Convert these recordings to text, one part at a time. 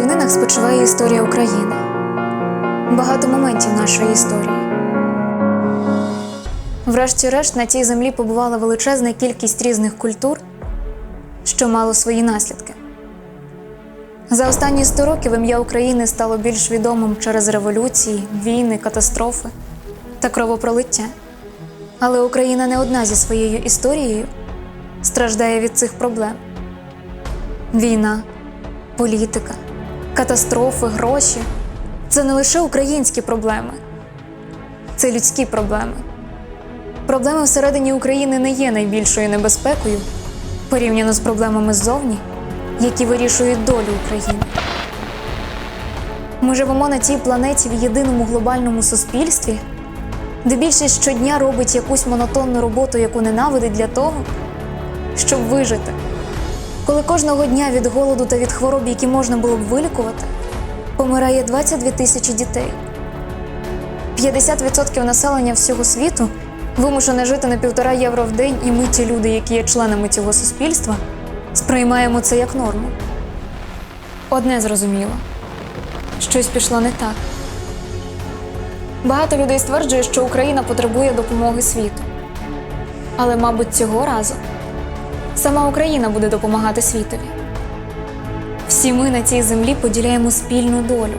руїнах спочиває історія України. Багато моментів нашої історії. Врешті-решт на цій землі побувала величезна кількість різних культур, що мало свої наслідки. За останні 100 років ім'я України стало більш відомим через революції, війни, катастрофи та кровопролиття. Але Україна не одна зі своєю історією страждає від цих проблем: війна, політика, катастрофи, гроші це не лише українські проблеми, це людські проблеми. Проблеми всередині України не є найбільшою небезпекою порівняно з проблемами ззовні, які вирішують долю України. Ми живемо на цій планеті в єдиному глобальному суспільстві, де більшість щодня робить якусь монотонну роботу, яку ненавидить для того, щоб вижити. Коли кожного дня від голоду та від хвороб, які можна було б вилікувати, помирає 22 тисячі дітей. 50% населення всього світу вимушене жити на півтора євро в день, і ми, ті люди, які є членами цього суспільства, сприймаємо це як норму. Одне зрозуміло щось пішло не так. Багато людей стверджує, що Україна потребує допомоги світу. Але, мабуть, цього разу сама Україна буде допомагати світові. Всі ми на цій землі поділяємо спільну долю.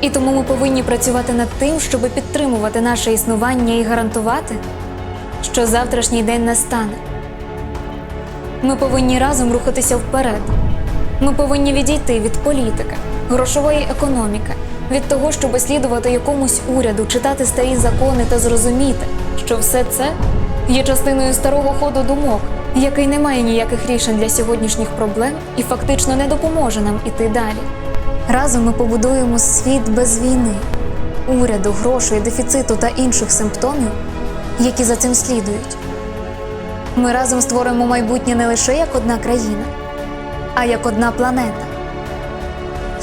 І тому ми повинні працювати над тим, щоб підтримувати наше існування і гарантувати, що завтрашній день настане. Ми повинні разом рухатися вперед. Ми повинні відійти від політики, грошової економіки, від того, щоб слідувати якомусь уряду, читати старі закони та зрозуміти, що все це є частиною старого ходу думок, який не має ніяких рішень для сьогоднішніх проблем і фактично не допоможе нам іти далі. Разом ми побудуємо світ без війни, уряду, грошей, дефіциту та інших симптомів, які за цим слідують. Ми разом створимо майбутнє не лише як одна країна, а як одна планета.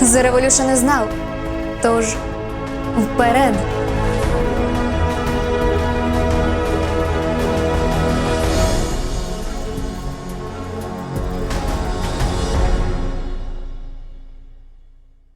The Revolution is now. Тож вперед!